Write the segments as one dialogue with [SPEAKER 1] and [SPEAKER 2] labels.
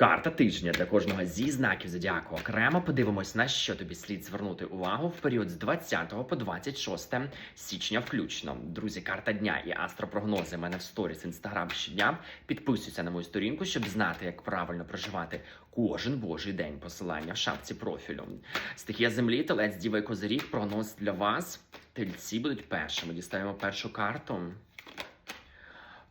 [SPEAKER 1] Карта тижня для кожного зі знаків зодіаку. Окремо подивимось, на що тобі слід звернути увагу в період з 20 по 26 січня включно. Друзі, карта дня і астропрогнози мене в сторіс інстаграм щодня. Підписуйся на мою сторінку, щоб знати, як правильно проживати кожен божий день. Посилання в шапці профілю. Стихія землі, телець, діва і козиріг. Прогноз для вас. Тельці будуть першими. Дістаємо першу карту.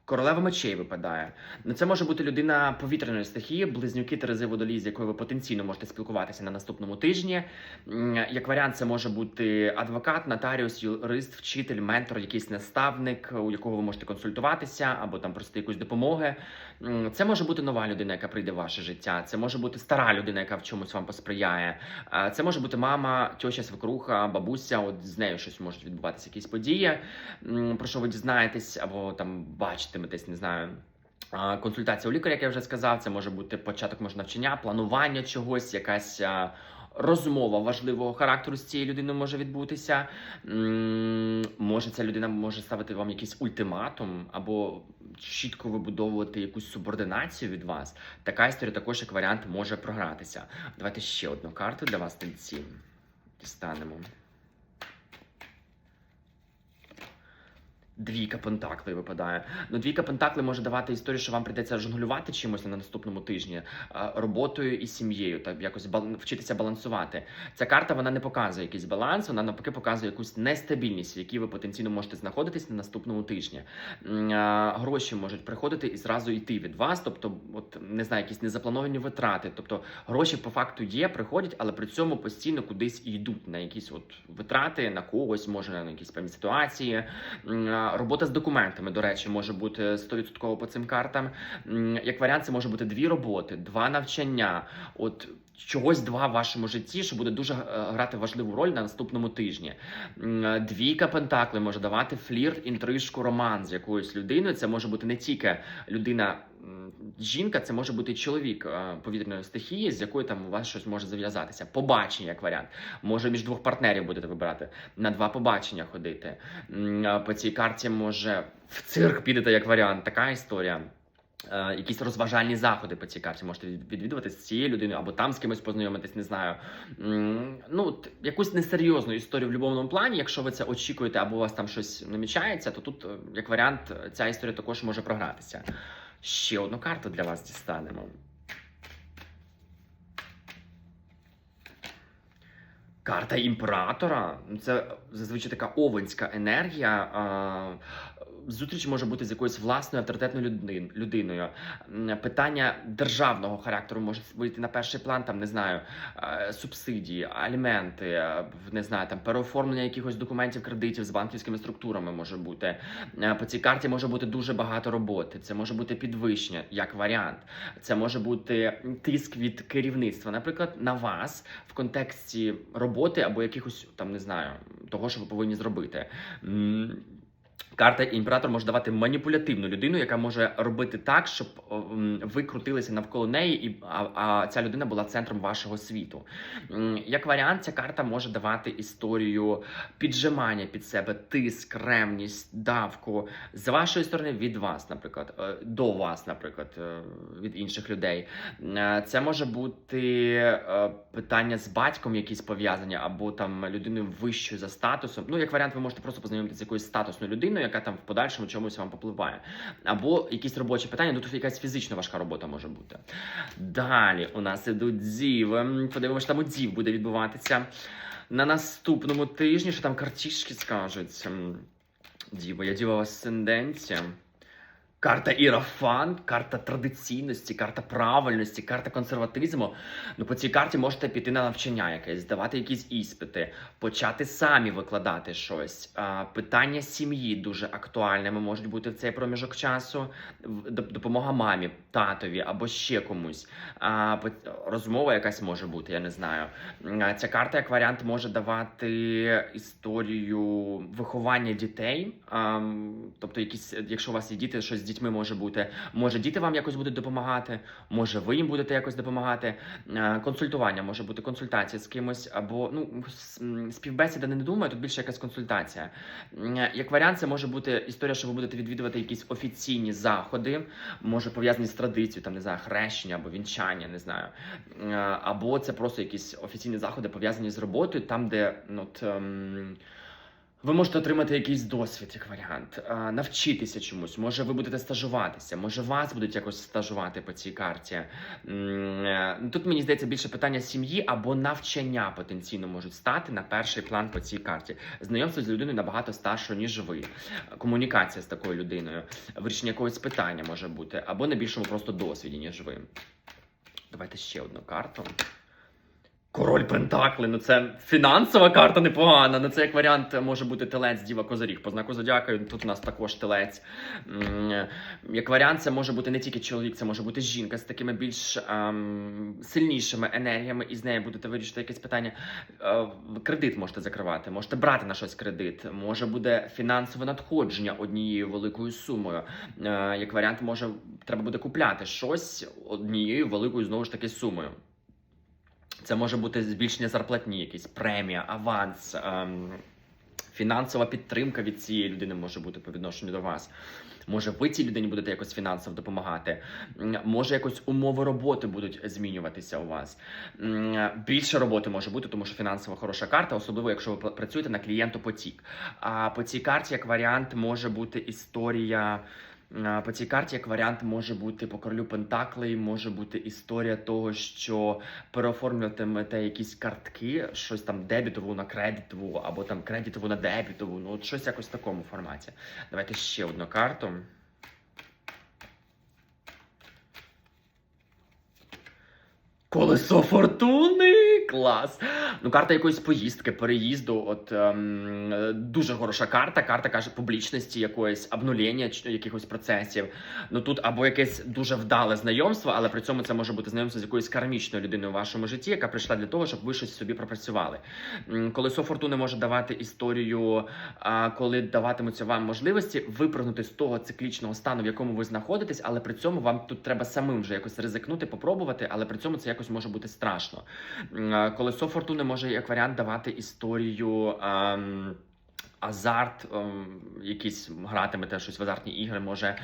[SPEAKER 1] Королева мечей випадає. Ну, це може бути людина повітряної стихії, близнюки Терези водолій, з якою ви потенційно можете спілкуватися на наступному тижні. Як варіант, це може бути адвокат, нотаріус, юрист, вчитель, ментор, якийсь наставник, у якого ви можете консультуватися, або там просити якусь допомоги. Це може бути нова людина, яка прийде в ваше життя. Це може бути стара людина, яка в чомусь вам посприяє. Це може бути мама, тьоща, свекруха, бабуся. От з нею щось можуть відбуватися, якісь події, про що ви дізнаєтесь, або там бачитиметесь, не знаю. Консультація у лікаря, як я вже сказав, це може бути початок може, навчання, планування чогось, якась розмова важливого характеру з цією людиною може відбутися. Може, ця людина може ставити вам якийсь ультиматум, або чітко вибудовувати якусь субординацію від вас. Така історія також як варіант може програтися. Давайте ще одну карту для вас тельці. Дістанемо. Двійка пентаклей випадає. Ну, двійка пентаклей може давати історію, що вам прийдеться жонглювати чимось на наступному тижні, роботою і сім'єю, так якось вчитися балансувати. Ця карта вона не показує якийсь баланс, вона навпаки показує якусь нестабільність, в якій ви потенційно можете знаходитись на наступному тижні. Гроші можуть приходити і зразу йти від вас, тобто, от не знаю, якісь незаплановані витрати. Тобто гроші по факту є, приходять, але при цьому постійно кудись йдуть на якісь от витрати на когось, може на якісь певні ситуації. Робота з документами, до речі, може бути 100% по цим картам. Як варіант, це може бути дві роботи, два навчання. От чогось два в вашому житті, що буде дуже е, грати важливу роль на наступному тижні. Двійка пентакли може давати флірт, інтрижку, роман з якоюсь людиною. Це може бути не тільки людина. Жінка, це може бути чоловік е, повітряної стихії, з якою там у вас щось може зав'язатися. Побачення, як варіант. Може, між двох партнерів будете вибирати на два побачення ходити. По цій карті може в цирк підете як варіант. Така історія. Е, якісь розважальні заходи по цій карті можете відвідувати з цією людиною або там з кимось познайомитись, не знаю. Ну, якусь несерйозну історію в будь-якому плані, якщо ви це очікуєте, або у вас там щось намічається, то тут, е, як варіант, е, ця історія також може програтися. Ще одну карту для вас дістанемо. Карта імператора це зазвичай така овенська енергія. Зустріч може бути з якоюсь власною авторитетною людин- людиною. Питання державного характеру може вийти на перший план, там не знаю, е, субсидії, аліменти, е, не знаю, там переоформлення якихось документів, кредитів з банківськими структурами може бути. Е, По цій карті може бути дуже багато роботи. Це може бути підвищення як варіант. Це може бути тиск від керівництва, наприклад, на вас в контексті роботи або якихось там не знаю того, що ви повинні зробити. Карта імператор може давати маніпулятивну людину, яка може робити так, щоб ви крутилися навколо неї, і а, а ця людина була центром вашого світу. Як варіант, ця карта може давати історію піджимання під себе, тиск, ревність, давку з вашої сторони від вас, наприклад, е, до вас, наприклад, е, від інших людей. Е, Це може бути питання з батьком, якісь пов'язані, або там людиною вищою за статусом. Ну, як варіант, ви можете просто познайомитися з якоюсь статусною людиною, яка там в подальшому чомусь вам попливає. Або якісь робочі питання, ну тут якась фізично важка робота може бути. Далі у нас ідуть діви. Подивимося, там у дів буде відбуватися на наступному тижні, що там картішки скажуть. Діво, я діва в. Карта Ірафан, карта традиційності, карта правильності, карта консерватизму. Ну, по цій карті можете піти на навчання якесь, здавати якісь іспити, почати самі викладати щось. Питання сім'ї дуже актуальними можуть бути в цей проміжок часу. Допомога мамі, татові або ще комусь. Розмова якась може бути, я не знаю. Ця карта, як варіант, може давати історію виховання дітей. Тобто, якісь, якщо у вас є діти, щось дітьми може бути. Може, діти вам якось будуть допомагати, може, ви їм будете якось допомагати. Е, Консультування може бути консультація з кимось, або ну співбесіда не думаю, тут більше якась консультація. Як варіант, це може бути історія, що ви будете відвідувати якісь офіційні заходи, може пов'язані з традицією, там не знаю, хрещення або вінчання, не знаю. Е, Або це просто якісь офіційні заходи пов'язані з роботою, там, де ну, от, ем, ви можете отримати якийсь досвід, як варіант, навчитися чомусь. Може, ви будете стажуватися, може вас будуть якось стажувати по цій карті. Е, Тут мені здається більше питання сім'ї або навчання потенційно можуть стати на перший план по цій карті. Знайомство з людиною набагато старшою, ніж ви. Комунікація з такою людиною, вирішення якогось питання може бути, або на більшому просто досвіді, ніж ви. Давайте ще одну карту. Король Пентакли, ну це фінансова карта непогана. Ну це як варіант може бути телець Діва Козиріг. По знаку зодіака тут у нас також телець. Як варіант, це може бути не тільки чоловік, це може бути жінка з такими більш ем, сильнішими енергіями, і з нею будете вирішити якесь питання. Е, кредит можете закривати, можете брати на щось кредит. Може буде фінансове надходження однією великою сумою. Е, Як варіант, може треба буде купляти щось однією великою знову ж таки сумою. Це може бути збільшення зарплатні, якісь премія, аванс, ем, фінансова підтримка від цієї людини може бути по відношенню до вас. Може, ви цій людині будете якось фінансово допомагати. Може, якось умови роботи будуть змінюватися у вас. Більше роботи може бути, тому що фінансова хороша карта, особливо якщо ви працюєте на клієнтопотік. А по цій карті, як варіант, може бути історія. По цій карті, як варіант, може бути по королю Пентаклей, може бути історія того, що переоформлюватимете якісь картки, щось там дебітову на кредитову, або там кредитову на дебітову. Ну, от щось якось в такому форматі. Давайте ще одну карту. Колесо фортуни! Клас! Ну, карта якоїсь поїздки, переїзду. От ем, дуже хороша карта. Карта каже публічності якоїсь, обнулення якихось процесів. Ну тут або якесь дуже вдале знайомство, але при цьому це може бути знайомство з якоюсь кармічною людиною в вашому житті, яка прийшла для того, щоб ви щось собі пропрацювали. Колесо фортуни може давати історію, коли даватимуться вам можливості випрыгнути з того циклічного стану, в якому ви знаходитесь, але при цьому вам тут треба самим вже якось ризикнути, попробувати, але при цьому це якось може бути страшно. А, Колесо фортуни може як варіант давати історію. Азарт, ем, якісь гратимете щось в азартні ігри, може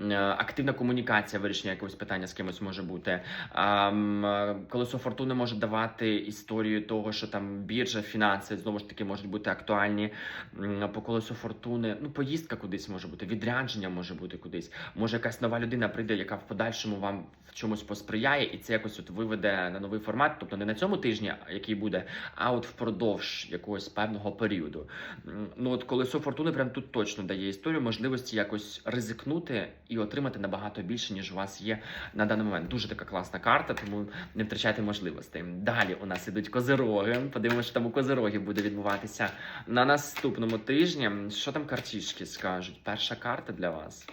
[SPEAKER 1] е, активна комунікація, вирішення якогось питання з кимось може бути. Ем, е, Колесо фортуни може давати історію того, що там біржа, фінанси знову ж таки можуть бути актуальні. По колесу фортуни, ну поїздка кудись може бути, відрядження може бути кудись. Може, якась нова людина прийде, яка в подальшому вам в чомусь посприяє, і це якось от виведе на новий формат. Тобто не на цьому тижні, який буде, а от впродовж якогось певного періоду. Ну от колесо фортуни прям тут точно дає історію можливості якось ризикнути і отримати набагато більше, ніж у вас є на даний момент. Дуже така класна карта, тому не втрачайте можливостей. Далі у нас ідуть козироги. Подивимося, що там у козироги буде відбуватися на наступному тижні. Що там картішки скажуть? Перша карта для вас.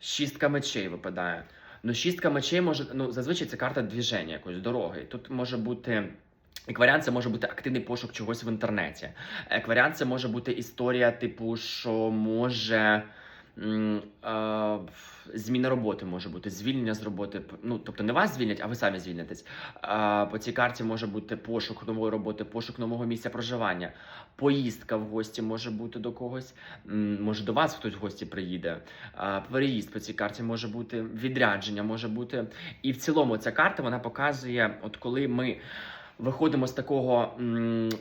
[SPEAKER 1] Шістка мечей випадає. Ну, шістка мечей може. Ну, зазвичай це карта двіження якоїсь дороги. Тут може бути. Як варіант, це може бути активний пошук чогось в інтернеті. Як варіант, це може бути історія, типу, що може. Зміна роботи може бути, звільнення з роботи. Ну, тобто не вас звільнять, а ви самі звільнитесь. По цій карті може бути пошук нової роботи, пошук нового місця проживання, поїздка в гості може бути до когось. Може до вас хтось в гості приїде. Переїзд по цій карті може бути, відрядження може бути. І в цілому ця карта вона показує, от коли ми. Виходимо з такого,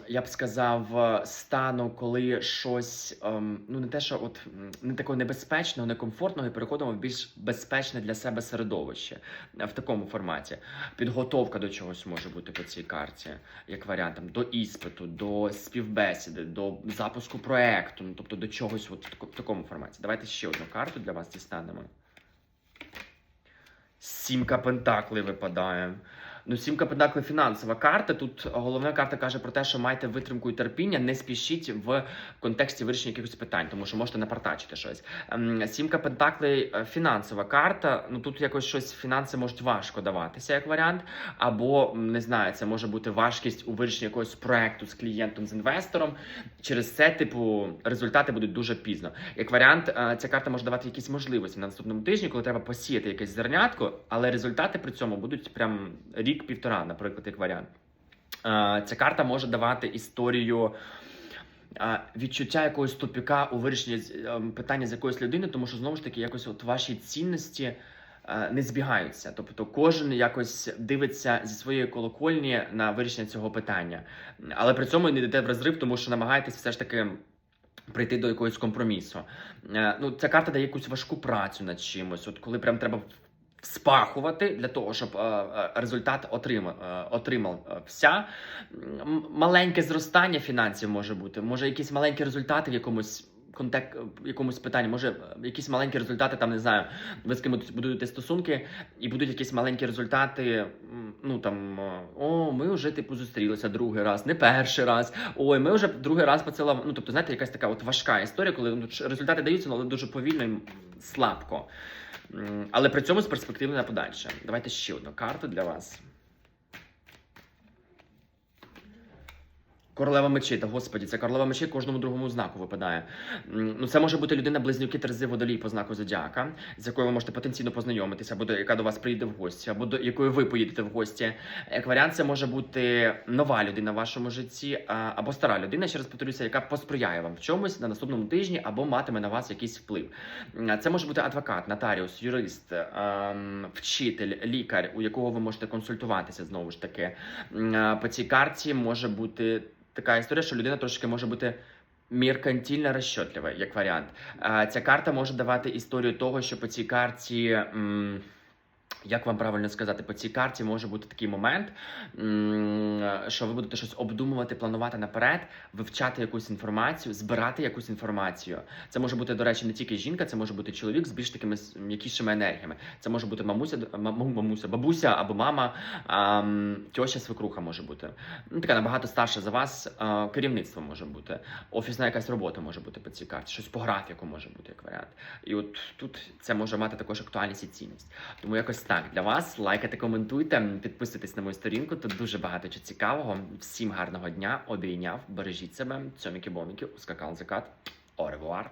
[SPEAKER 1] я б сказав, стану, коли щось ем, ну не те, що от не такого небезпечного, некомфортного, і переходимо в більш безпечне для себе середовище в такому форматі. Підготовка до чогось може бути по цій карті, як варіант там, до іспиту, до співбесіди, до запуску проекту, ну тобто до чогось от в в такому форматі. Давайте ще одну карту для вас дістанемо. Сімка пентаклей випадає. Ну, сімка пентаклів фінансова карта. Тут головна карта каже про те, що маєте витримку і терпіння, не спішіть в контексті вирішення якихось питань, тому що можете напартачити щось. Ем, Сімка пентаклей фінансова карта. Ну тут якось щось фінанси можуть важко даватися як варіант, або не знаю, це може бути важкість у вирішенні якогось проекту з клієнтом, з інвестором. Через це, типу, результати будуть дуже пізно. Як варіант, е, ця карта може давати якісь можливості на наступному тижні, коли треба посіяти якесь зернятко, але результати при цьому будуть прям рік-півтора, наприклад, як варіант. Ця карта може давати історію. Відчуття якогось тупіка у вирішенні е, питання з якоюсь людиною, тому що знову ж таки якось от ваші цінності е, не збігаються. Тобто кожен якось дивиться зі своєї колокольні на вирішення цього питання, але при цьому не йдете в розрив, тому що намагаєтесь все ж таки прийти до якогось компромісу. Е, Ну, ця карта дає якусь важку працю над чимось. От коли прям треба спахувати для того, щоб е, е, результат отримав, е, отримав е, вся. Маленьке зростання фінансів може бути, може якісь маленькі результати в якомусь. Контек якомусь питанні, може якісь маленькі результати, там не знаю, ви з кимось будуєте стосунки, і будуть якісь маленькі результати. Ну там о, ми вже типу зустрілися другий раз, не перший раз. Ой, ми вже другий раз поцілували. Ну тобто, знаєте, якась така от важка історія, коли ну, результати даються, але дуже повільно і слабко. Але при цьому з перспективи на подальше. Давайте ще одну карту для вас. Королева мечі, та господі, це королева мечі кожному другому знаку випадає. Ну, це може бути людина близнюки Терези водолій по знаку зодіака, з якою ви можете потенційно познайомитися, або до яка до вас приїде в гості, або до якої ви поїдете в гості. Як варіант, це може бути нова людина в вашому житті, або стара людина, ще раз повторюся, яка посприяє вам в чомусь на наступному тижні, або матиме на вас якийсь вплив. Це може бути адвокат, нотаріус, юрист, вчитель, лікар, у якого ви можете консультуватися знову ж таки. По цій карті може бути така історія, що людина трошки може бути. міркантільно розчотлива, як варіант. Ця карта може давати історію того, що по цій карті. м, Як вам правильно сказати, по цій карті може бути такий момент, що ви будете щось обдумувати, планувати наперед, вивчати якусь інформацію, збирати якусь інформацію. Це може бути, до речі, не тільки жінка, це може бути чоловік з більш такими м'якішими енергіями. Це може бути мамуся, маму- мамуся, бабуся або мама, тьоща, свекруха може бути. Ну, така набагато старша за вас, керівництво може бути, офісна якась робота може бути по цій карті, щось по графіку може бути як варіант. І от тут це може мати також актуальність і цінність. Тому якось так для вас. Лайкайте, коментуйте, підписуйтесь на мою сторінку. Тут дуже багато чого цікавого. Всім гарного дня, обійняв, бережіть себе. Цьоміки-боміки, ускакал закат. Оревуар.